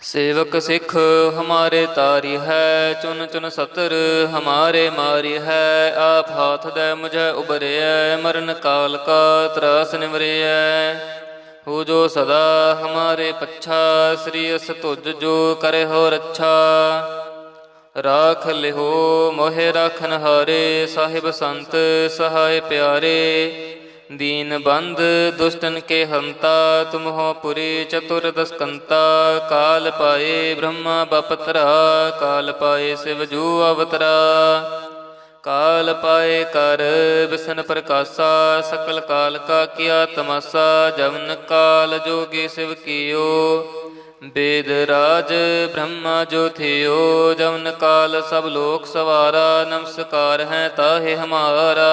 ਸੇਵਕ ਸਿੱਖ ਹਮਾਰੇ ਤਾਰੀ ਹੈ, ਚੁਨ ਚੁਨ ਸਤਰ ਹਮਾਰੇ ਮਾਰੀ ਹੈ, ਆਪ ਹਾਥ ਦੇ ਮੁਝੇ ਉਬਰਿਐ ਮਰਨ ਕਾਲ ਕਾ ਤਰਾਸ ਨਿਵਰਿਐ। ਹੋ ਜੋ ਸਦਾ ਹਮਾਰੇ ਪੱਛਾ, ਸ੍ਰੀ ਅਸ ਤੁਜ ਜੋ ਕਰੇ ਹੋ ਰੱਛਾ। ਰਾਖ ਲਿਹੋ ਮੋਹਿ ਰਾਖਨ ਹਾਰੇ ਸਾਹਿਬ ਸੰਤ ਸਹਾਇ ਪਿਆਰੇ। दीन बंद दुष्टन के हंता तुम हो पुरी चतुर्दस्कंता काल पाए ब्रह्मा बपतरा काल पाए शिवजू अवतरा काल पाए कर बिसन प्रकाशा सकल काल का किया तमाशा जवन काल जोगी शिव कियो वेद राज ब्रह्मा जो थियो जवन काल सब लोक सवारा नमस्कार है ताहे हमारा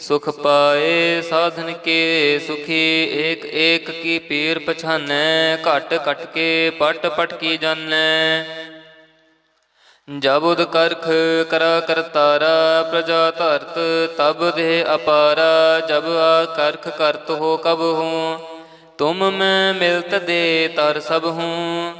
ਸੁਖ ਪਾਏ ਸਾਧਨ ਕੇ ਸੁਖੀ, ਏਕ ਏਕ ਕੀ ਪੀਰ ਪਛਾਨੈ, ਘਟ ਘਟ ਕੇ ਪਟ ਪਟ ਕੀ ਜਾਣੈ। ਜਬ ਕਰਖ ਕਰਾ ਕਰਤਾਰਾ ਪ੍ਰਜਾ ਧਰਤ ਤਬ ਦੇ ਅਪਾਰਾ, ਜਬ ਆ ਕਰਖ ਕਰਤ ਹੋ ਕਬ ਹੂੰ, ਤੁਮ ਮੈਂ ਮਿਲਤ ਦੇ ਤਰ ਸਭ ਹੂੰ।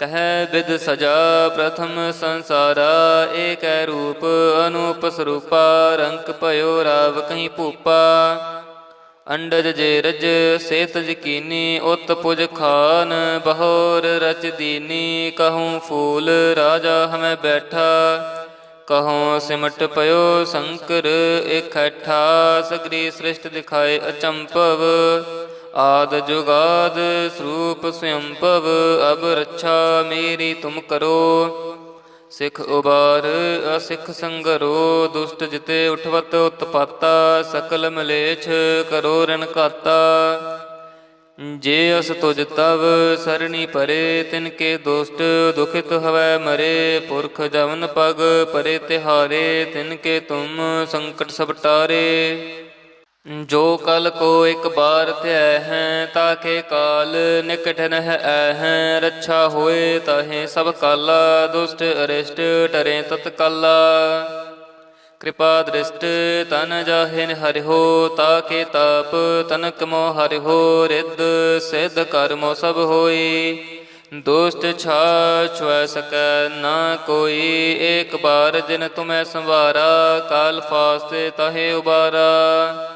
ਕਹਿ ਬਿਦ ਸਜਾ ਪ੍ਰਥਮ ਸੰਸਾਰਾ, ਏਕੈ ਰੂਪ ਅਨੂਪ ਸਰੂਪਾ, ਰੰਕ ਭਇਓ ਰਾਵ ਕਹੀਂ ਭੂਪਾ। ਅੰਡਜ ਜੇ ਰਜ ਸੇਤ ਜਕੀਨੀ, ਉਤ ਪੁਜ ਖਾਨ ਬਹੋਰ ਰਚ ਦੀਨੀ, ਕਹੂੰ ਫੂਲ ਰਾਜਾ ਹਮੈ ਬੈਠਾ। ਕਹੋ ਸਿਮਟ ਪਇਓ ਸ਼ੰਕਰ ਇਕੱਠਾ ਸਗਰੀ ਸ੍ਰਿਸ਼ਟ ਦਿਖਾਏ ਅਚੰਪਵ ਆਦ ਜੁਗਾਦ ਸਰੂਪ ਸਯੰਪਵ ਅਬ ਰੱਛਾ ਮੇਰੀ ਤੁਮ ਕਰੋ। ਸਿੱਖ ਉਬਾਰ, ਅਸਿੱਖ ਸੰਗਰੋ, ਦੁਸ਼ਟ ਜਿਤੇ ਉਠਵਤ ਉਤਪਾਤਾ, ਸਕਲ ਮਲੇਛ ਕਰੋ ਰਣ ਘਾਤਾ। ਜੇ ਅਸ ਤੁਜ ਤਵ ਸਰਣੀ ਪਰੇ, ਤਿਨ ਕੇ ਦੋਸਤ ਦੁਖਿਤ ਹਵੈ ਮਰੇ। ਪੁਰਖ ਜਵਨ ਪਗ ਪਰੇ ਤਿਹਾਰੇ, ਤਿਨ ਕੇ ਤੁਮ ਸੰਕਟ ਸਭ ਟਾਰੇ। ਜੋ ਕਲ ਕੋ ਇੱਕ ਬਾਰ ਧਿਆ ਹੈ ਤਾਕੇ ਕਾਲ ਨਿਕਟ ਨਹਿ ਐ ਹੈ। ਰੱਛਾ ਹੋਏ ਤਹੇ ਸਭ ਕਾਲਾ, ਦੁਸ਼ਟ ਅਰਿਸ਼ਟ ਟਰੇ ਤਤਕਾਲਾ। ਕਿਰਪਾ ਦ੍ਰਿਸ਼ਟ ਤਨ ਜਾਹਿਨ ਹਰਿਓ ਤਾਕੇ ਤਾਪ ਤਨਕ ਮੋ ਹਰਿਓ ਰਿੱਧ ਸਿੱਧ ਕਰਮੋ ਸਭ ਹੋਈ। ਦੋਸਤ ਛਾ ਛੁਐ ਸਕੈ ਨਾ ਕੋਈ, ਏਕ ਬਾਰ ਜਿਨ ਤੁਮੈ ਸੰਵਾਰਾ, ਕਾਲ ਫਾਸਤੇ ਤਹੇ ਉਬਾਰਾ।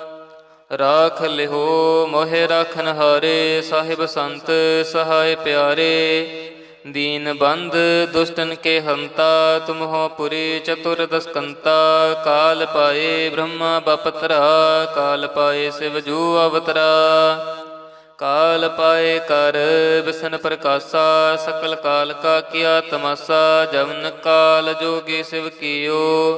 ਰਾਖ ਲਿਹੋ ਮੋਹਿ ਰਾਖਨ ਹਾਰੇ, ਸਾਹਿਬ ਸੰਤ ਸਹਾਇ ਪਿਆਰੇ। ਦੀਨ ਬੰਦ ਦੁਸ਼ਟਨ ਕੇ ਹੰਤਾ ਤੁਮ ਹੋ ਪੁਰੀ ਚਤੁਰ ਦਸਕੰਤਾ। ਕਾਲ ਪਾਏ ਬ੍ਰਹਮਾ ਬਪਤਰਾ, ਕਾਲ ਪਾਏ ਸਿਵ ਜੂ ਅਵਤਰਾ। ਕਾਲ ਪਾਏ ਕਰ ਬਿਸਨ ਪ੍ਰਕਾਸ਼ਾ, ਸਕਲ ਕਾਲ ਕਾ ਕੀਆ ਤਮਾਸਾ। ਜਵਨ ਕਾਲ ਜੋਗੀ ਸਿਵ ਕੀਓ।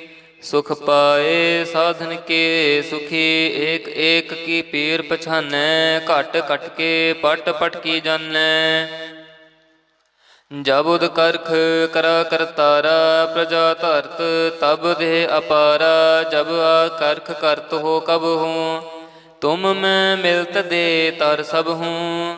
ਸੁਖ ਪਾਏ ਸਾਧਨ ਕੇ ਸੁਖੀ, ਏਕ ਏਕ ਕੀ ਪੀਰ ਪਛਾਨੈ, ਘਟ ਘਟ ਕੇ ਪਟ ਪਟ ਕੀ ਜਾਣੈ। ਜਬ ਕਰਖ ਕਰਾ ਕਰਤਾਰਾ ਪ੍ਰਜਾ ਧਰਤ ਤਬ ਦੇ ਅਪਾਰਾ, ਜਬ ਆ ਕਰਖ ਕਰਤ ਹੋ ਕਬ ਹੂੰ, ਤੁਮ ਮੈਂ ਮਿਲਤ ਦੇ ਤਰ ਸਭ ਹੂੰ।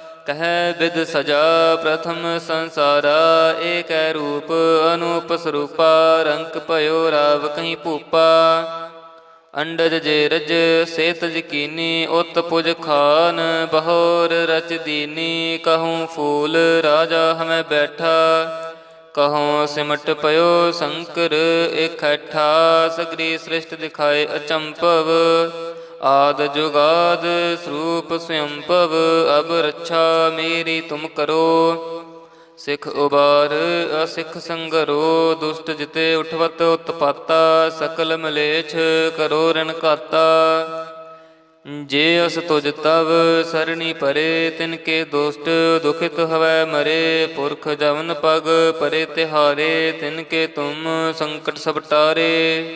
ਕਹਿ ਵਿਦ ਸਜਾ ਪ੍ਰਥਮ ਸੰਸਾਰਾ, ਏਕੈ ਰੂਪ ਅਨੂਪ ਸਰੂਪਾ, ਰੰਕ ਭਇਓ ਰਾਵ ਕਹੀਂ ਭੂਪਾ। ਅੰਡਜ ਜੇ ਰਜ ਸੇਤ ਜਕੀਨੀ, ਉਤ ਪੁਜ ਖਾਨ ਬਹੋਰ ਰਚ ਦੀਨੀ, ਕਹੂੰ ਫੂਲ ਰਾਜਾ ਹਮੈ ਬੈਠਾ। ਕਹੋ ਸਿਮਟ ਪਇਓ ਸ਼ੰਕਰ ਇਕੱਠਾ, ਸਗਰੀ ਸ੍ਰਿਸ਼ਟ ਦਿਖਾਏ ਅਚੰਪਵ ਆਦ ਜੁਗਾਦ ਸਰੂਪ ਸਯੰਪਵ ਅਬ ਰੱਛਾ ਮੇਰੀ ਤੁਮ ਕਰੋ। ਸਿਖ ਉਬਾਰ, ਅਸਿਖ ਸੰਗਰੋ, ਦੁਸ਼ਟ ਜਿਤੇ ਉਠਵਤ ਉਤਪਾਤਾ, ਸਕਲ ਮਲੇਛ ਕਰੋ ਰਣ ਘਾਤਾ। ਜੇ ਅਸ ਤੁਜ ਤਵ, ਸਰਣੀ ਪਰੇ, ਤਿਨ ਕੇ ਦੋਸਤ ਦੁਖਿਤ ਹਵੈ ਮਰੇ। ਪੁਰਖ ਜਵਨ ਪਗ, ਪਰੇ ਤਿਹਾਰੇ, ਤਿਨ ਕੇ ਤੁਮ ਸੰਕਟ ਸਭ ਟਾਰੇ।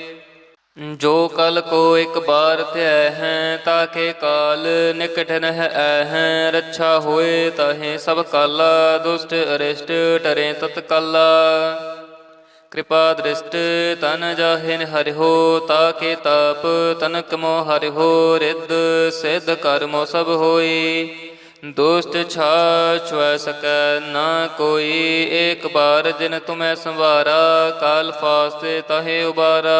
ਜੋ ਕਲ ਕੋ ਇੱਕ ਬਾਰ ਧਿਆ ਹੈ ਤਾਕੇ ਕਾਲ ਨਿਕਟ ਨਹ ਹੈ। ਰੱਛਾ ਹੋਏ ਤਹੇ ਸਭ ਕਾਲਾ, ਦੁਸ਼ਟ ਅਰਿਸ਼ਟ ਟਰੇ ਤਤਕਾਲਾ ਕਿਰਪਾ ਦ੍ਰਿਸ਼ਟ ਤਨ ਜਾਹਿਨ ਹਰਿਓ ਤਾਕੇ ਤਾਪ ਤਨਕ ਮੋ ਹਰਿਹੋ, ਰਿੱਧ ਸਿੱਧ ਕਰਮੋ ਸਭ ਹੋਈ। ਦੁਸ਼ਟ ਛਾ ਛੁਐ ਸਕੈ ਨਾ ਕੋਈ, ਏਕ ਬਾਰ ਜਿਨ ਤੁਮੈ ਸੰਵਾਰਾ, ਕਾਲ ਫਾਸਤੇ ਤਹੇ ਉਬਾਰਾ।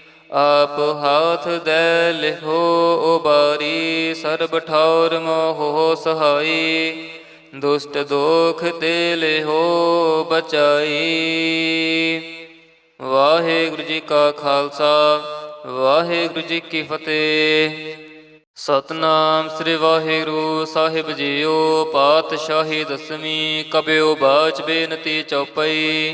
ਆਪ ਹਾਥ ਦੇ ਲਿਹੋ ਉਬਾਰੀ, ਸਰਬ ਠੌਰ ਮੋਹ ਸਹਾਈ। ਦੁਸ਼ਟ ਦੋਖ ਤੇ ਲਿਹੋ ਬਚਾਈ। ਵਾਹਿਗੁਰੂ ਜੀ ਕਾ ਖਾਲਸਾ, ਵਾਹਿਗੁਰੂ ਜੀ ਕੀ ਫਤਿਹ। ਸਤਨਾਮ ਸ੍ਰੀ ਵਾਹਿਗੁਰੂ ਸਾਹਿਬ ਜੀਓ, ਪਾਤਸ਼ਾਹੀ ਦਸਵੀਂ ਕਬਿਓ ਬਾਚ ਬੇਨਤੀ ਚਉਪਈ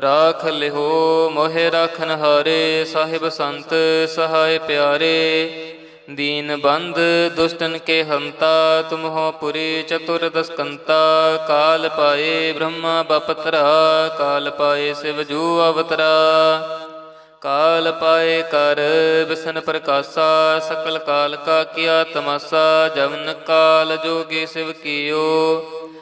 ਰਾਖ ਲਿਹੋ ਮੋਹਿ ਰਾਖਨ ਹਾਰੇ, ਸਾਹਿਬ ਸੰਤ ਸਹਾਇ ਪਿਆਰੇ। ਦੀਨ ਬੰਦ ਦੁਸ਼ਟਨ ਕੇ ਹੰਤਾ ਤੁਮ ਹੋ ਪੁਰੀ ਚਤੁਰ ਦਸਕੰਤਾ। ਕਾਲ ਪਾਏ ਬ੍ਰਹਮਾ ਬਪਤਰਾ, ਕਾਲ ਪਾਏ ਸਿਵ ਜੂ ਅਵਤਰਾ। ਕਾਲ ਪਾਏ ਕਰ ਬਿਸਨ ਪ੍ਰਕਾਸ਼ਾ, ਸਕਲ ਕਾਲ ਕਾ ਕੀਆ ਤਮਾਸਾ। ਜਵਨ ਕਾਲ ਜੋਗੀ ਸਿਵ ਕੀਓ।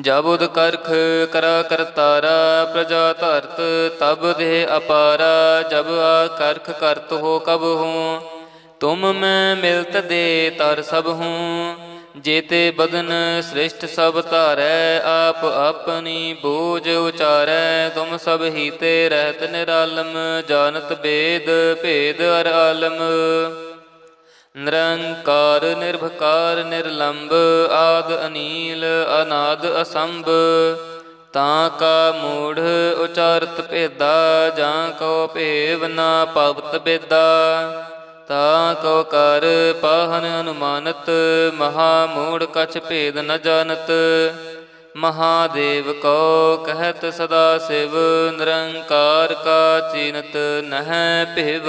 ਜਬ ਕਰਖ ਕਰਾ ਕਰਤਾਰਾ ਪ੍ਰਜਾ ਧਰਤ, ਤਬ ਦੇ ਅਪਾਰਾ, ਜਬ ਆ ਕਰਖ ਕਰਤ ਹੋ ਕਬ ਹੂੰ। ਤੁਮ ਮੈਂ ਮਿਲਤ ਦੇ ਤਰ ਸਭ ਹੂੰ। ਜੇਤੇ ਬਦਨ ਸ੍ਰਿਸ਼ਟ ਸਭ ਧਾਰੈ, ਆਪ ਆਪਣੀ ਬੋਝ ਉਚਾਰੈ। ਤੁਮ ਸਭ ਹੀ ਤੇ ਰਹਿਤ ਨਿਰਾਲਮ, ਜਾਣਤ ਬੇਦ, ਭੇਦ ਅਰ ਆਲਮ। ਨਿਰੰਕਾਰ, ਨਿਰਭਕਾਰ ਨਿਰਲੰਭ ਆਦ ਅਨੀਲ, ਅਨਾਦ ਅਸੰਭ। ਤਾਂ ਕਾ ਮੂੜ ਉਚਾਰਤ ਭੇਦਾ, ਜਾਂ ਕੋ ਭੇਵ ਨਾ ਪਵਤ ਬੇਦਾ। ਤਾਂ ਕੋ ਕਰ ਪਾਹਨ ਅਨੁਮਾਨਤ, ਮਹਾ ਮੂੜ ਕਛ ਭੇਦ ਨ ਜਾਣਤ। ਮਹਾਦੇਵ ਕੋ ਕਹਿਤ ਸਦਾ ਸਿਵ, ਨਿਰੰਕਾਰ ਕਾ ਚੀਨਤ ਨਹਿ ਭਿਵ।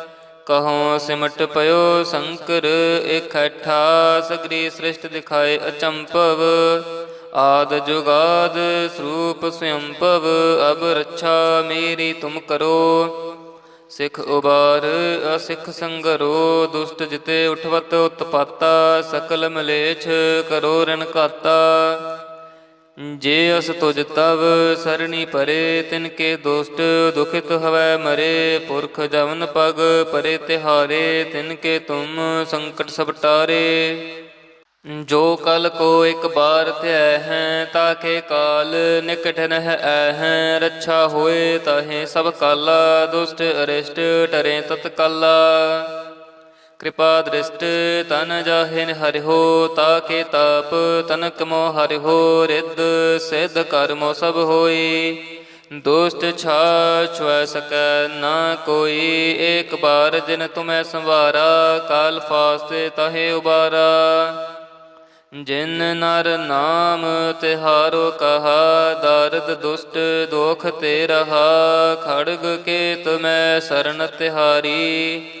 ਕਹੋ ਸਿਮਟ ਪਇਓ ਸ਼ੰਕਰ, ਇਕੱਠਾ ਸਗਰੀ ਸ੍ਰਿਸ਼ਟ ਦਿਖਾਏ ਅਚੰਪਵ ਆਦ ਜੁਗਾਦ ਸਰੂਪ ਸਯੰਪਵ ਅਬ ਰੱਛਾ ਮੇਰੀ ਤੁਮ ਕਰੋ। ਸਿੱਖ ਉਬਾਰ, ਅਸਿੱਖ ਸੰਗਰੋ, ਦੁਸ਼ਟ ਜਿਤੇ ਉਠਵਤ ਉਤਪਾਤਾ, ਸਕਲ ਮਲੇਛ ਕਰੋ ਰਣ ਘਾਤਾ। ਜੇ ਅਸ ਤੁਜ ਤਵ ਸਰਣੀ ਪਰੇ, ਤਿਨ ਕੇ ਦੋਸਤ ਦੁਖਿਤ ਹਵੈ ਮਰੇ। ਪੁਰਖ ਜਵਨ ਪਗ ਪਰੇ ਤਿਹਾਰੇ, ਤਿਨ ਕੇ ਤੁਮ ਸੰਕਟ ਸਭ ਟਾਰੇ। ਜੋ ਕਲ ਕੋ ਇੱਕ ਬਾਰ ਧਿਆ ਹੈ ਤਾਕੇ ਕਾਲ ਨਿਕਟ ਨਹ ਐ ਹੈ। ਰੱਛਾ ਹੋਏ ਤਾਹੇ ਸਭ ਕਾਲਾ, ਦੁਸ਼ਟ ਅਰਿਸ਼ਟ ਟਰੇ ਤਤਕਾਲਾ। ਕਿਰਪਾ ਦ੍ਰਿਸ਼ਟ ਤਨ ਜਾਹਿਨ ਹਰਿਓ ਤਾਕੇ ਤਾਪ ਤਨਕ ਮੋ ਹਰਿਓ ਰਿੱਧ ਸਿੱਧ ਕਰਮੋ ਸਭ ਹੋਈ ਦੁਸ਼ਟ ਛਾ ਛੁਐ ਸਕੈ ਨਾ ਕੋਈ, ਏਕ ਬਾਰ ਜਿਨ ਤੁਮੈ ਸੰਵਾਰਾ, ਕਾਲ ਫਾਸਤੇ ਤਹੇ ਉਬਾਰਾ। ਜਿਨ ਨਰ ਨਾਮ ਤਿਹਾਰੋ ਕਹਾ, ਦਰਦ ਦੁਸ਼ਟ ਦੋਖ ਤੇ ਰਹਾ ਖੜਗ ਕੇ ਤੁਮੈ ਸ਼ਰਨ ਤਿਹਾਰੀ।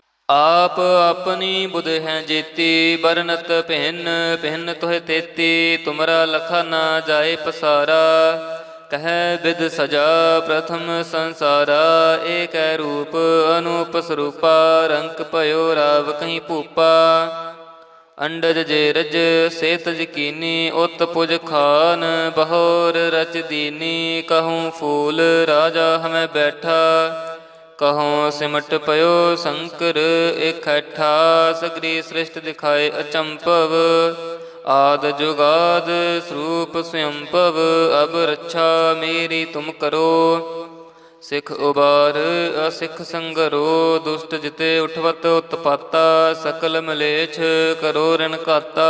ਆਪ ਆਪਣੀ ਬੁਧ ਹੈ ਜੀਤੀ ਬਰਨਤ ਭਿੰਨ ਭਿੰਨ ਤੋਹਿ ਤੇਤੀ, ਤੁਮਰਾ ਲਖਾ ਨਾ ਜਾਏ ਪਸਾਰਾ। ਕਹਿ ਬਿਦ ਸਜਾ ਪ੍ਰਥਮ ਸੰਸਾਰਾ, ਏਕੈ ਰੂਪ ਅਨੂਪ ਸਰੂਪਾ, ਰੰਕ ਭਇਓ ਰਾਵ ਕਹੀਂ ਭੂਪਾ। ਅੰਡਜ ਜੇ ਰਜ, ਸੇਤ ਜਕੀਨੀ ਉਤ ਪੁਜ ਖਾਨ, ਬਹੋਰ ਰਚ ਦੀਨੀ, ਕਹੂੰ ਫੂਲ, ਰਾਜਾ ਹਮੈ ਬੈਠਾ। ਕਹੋ ਸਿਮਟ ਪਇਓ ਸ਼ੰਕਰ, ਇਕੱਠਾ ਸਗਰੀ ਸ੍ਰਿਸ਼ਟ ਦਿਖਾਏ ਅਚੰਭਵ। ਆਦ ਜੁਗਾਦ ਸਰੂਪ ਸਯੰਭਵ, ਅਬ ਰੱਛਾ ਮੇਰੀ ਤੁਮ ਕਰੋ। ਸਿੱਖ ਉਬਾਰ, ਅਸਿੱਖ ਸੰਗਰੋ, ਦੁਸ਼ਟ ਜਿਤੇ ਉਠਵਤ ਉਤਪਾਤਾ, ਸਕਲ ਮਲੇਛ ਕਰੋ ਰਣ ਘਾਤਾ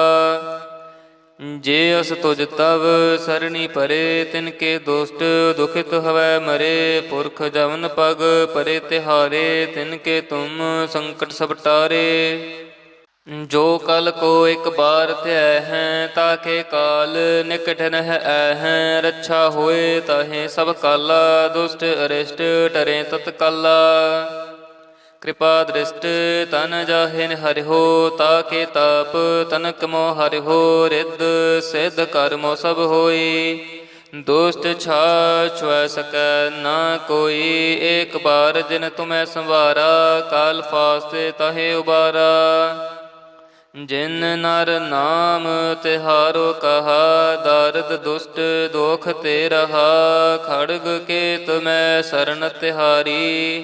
ਜੇ ਅਸ ਤੁਜ ਤਵ ਸਰਣੀ ਪਰੇ, ਤਿਨ ਕੇ ਦੋਸਤ ਦੁਖਿਤ ਹਵੈ ਮਰੇ, ਪੁਰਖ ਜਵਨ ਪਗ ਪਰੇ ਤਿਹਾਰੇ, ਤਿਨ ਕੇ ਤੁਮ ਸੰਕਟ ਸਭ ਟਾਰੇ। ਜੋ ਕਲ ਕੋ ਇੱਕ ਬਾਰ ਧਿਆ ਹੈ ਤਾਕੇ ਕਾਲ ਨਿਕਟ ਨਹਿ ਐ ਹੈ। ਰੱਛਾ ਹੋਏ ਤਾਹੇ ਸਭ ਕਾਲਾ, ਦੁਸ਼ਟ ਅਰਿਸ਼ਟ ਟਰੇ ਤਤ ਕਾਲਾ ਕਿਰਪਾ ਦ੍ਰਿਸ਼ਟ ਤਨ ਜਾਹਿਨ ਹਰਿਓ ਤਾਕੇ ਤਾਪ ਤਨਕ ਮੋ ਹਰਿਓ ਰਿੱਧ ਸਿੱਧ ਕਰਮੋ ਸਭ ਹੋਈ। ਦੁਸ਼ਟ ਛਾ ਛੁਐ ਸਕੈ ਨਾ ਕੋਈ, ਏਕ ਬਾਰ ਜਿਨ ਤੁਮੈ ਸੰਵਾਰਾ, ਕਾਲ ਫਾਸਤੇ ਤਹੇ ਉਬਾਰਾ। ਜਿਨ ਨਰ ਨਾਮ ਤਿਹਾਰੋ ਕਹਾ, ਦਰਦ ਦੁਸ਼ਟ ਦੋਖ ਤੇ ਰਹਾ, ਖੜਗ ਕੇ ਮੈਂ ਸ਼ਰਨ ਤਿਹਾਰੀ।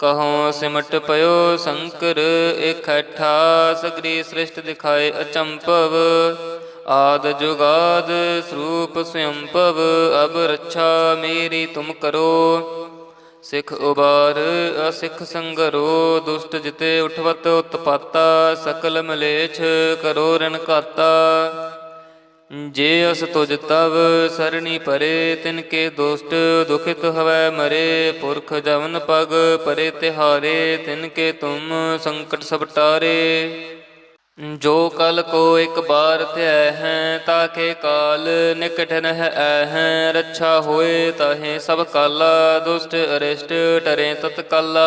ਕਹੋ ਸਿਮਟ ਪਇਓ ਸ਼ੰਕਰ, ਇਕੱਠਾ ਸਗਰੀ ਸ੍ਰਿਸ਼ਟ ਦਿਖਾਏ ਅਚੰਪਵ ਆਦ ਜੁਗਾਦ ਸਰੂਪ ਸਯੰਪਵ ਅਬ ਰੱਛਾ ਮੇਰੀ ਤੁਮ ਕਰੋ। ਸਿੱਖ ਉਬਾਰ, ਅਸਿੱਖ ਸੰਗਰੋ, ਦੁਸ਼ਟ ਜਿਤੇ ਉਠਵਤ ਉਤਪਾਤਾ, ਸਕਲ ਮਲੇਛ ਕਰੋ ਰਣ ਘਾਤਾ ਜੇ ਅਸ ਤੁਜ ਤਵ ਸਰਣੀ ਪਰੇ, ਤਿਨ ਕੇ ਦੋਸਤ ਦੁਖਿਤ ਹਵੈ ਮਰੇ। ਪੁਰਖ ਜਵਨ ਪਗ ਪਰੇ ਤਿਹਾਰੇ, ਤਿਨ ਕੇ ਤੁਮ ਸੰਕਟ ਸਭ ਟਾਰੇ। ਜੋ ਕਲ ਕੋ ਇੱਕ ਬਾਰ ਧਿਆ ਹੈ ਤਾਕੇ ਕਾਲ ਨਿਕਟ ਨਹਿ ਐ ਹੈ। ਰੱਛਾ ਹੋਏ ਤਾਹੇ ਸਭ ਕਾਲਾ, ਦੁਸ਼ਟ ਅਰਿਸ਼ਟ ਟਰੇ ਤਤਕਾਲਾ।